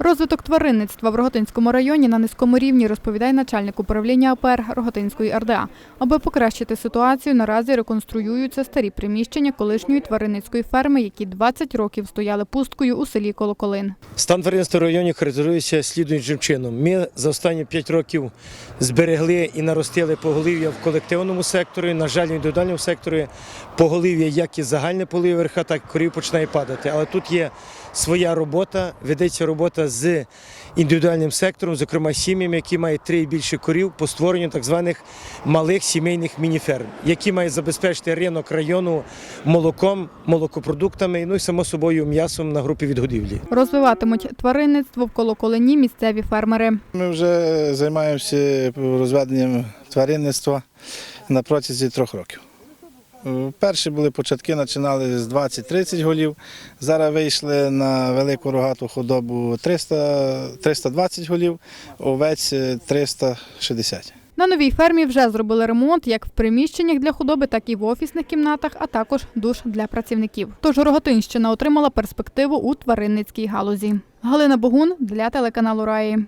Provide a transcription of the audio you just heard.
Розвиток тваринництва в Роготинському районі на низькому рівні розповідає начальник управління АПР Роготинської РДА. Аби покращити ситуацію, наразі реконструюються старі приміщення колишньої тваринницької ферми, які 20 років стояли пусткою у селі Колоколин. Стан тваринства в районі характеризується слідуючим чином. Ми за останні 5 років зберегли і наростили поголів'я в колективному секторі. На жаль, в індивідуальному секторі поголів'я, як і загальне поголів'я верха, так і корів починає падати. Але тут є своя робота, ведеться робота з індивідуальним сектором, зокрема сім'ями, які мають три і більше корів по створенню так званих малих сімейних мініферм, які мають забезпечити ринок району молоком, молокопродуктами, ну і само собою м'ясом на групі відгодівлі. Розвиватимуть тваринництво в Колоколині місцеві фермери. Ми вже займаємося розведенням тваринництва на протязі трьох років. Е, Перші були початки, починали з 20-30 голів. Зараз вийшли на велику рогату худобу 300, 320 голів, овець е, 360. На новій фермі вже зробили ремонт як в приміщеннях для худоби, так і в офісних кімнатах, а також душ для працівників. Тож Роготинщина отримала перспективу у тваринницькій галузі. Галина Богун для телеканалу Раї.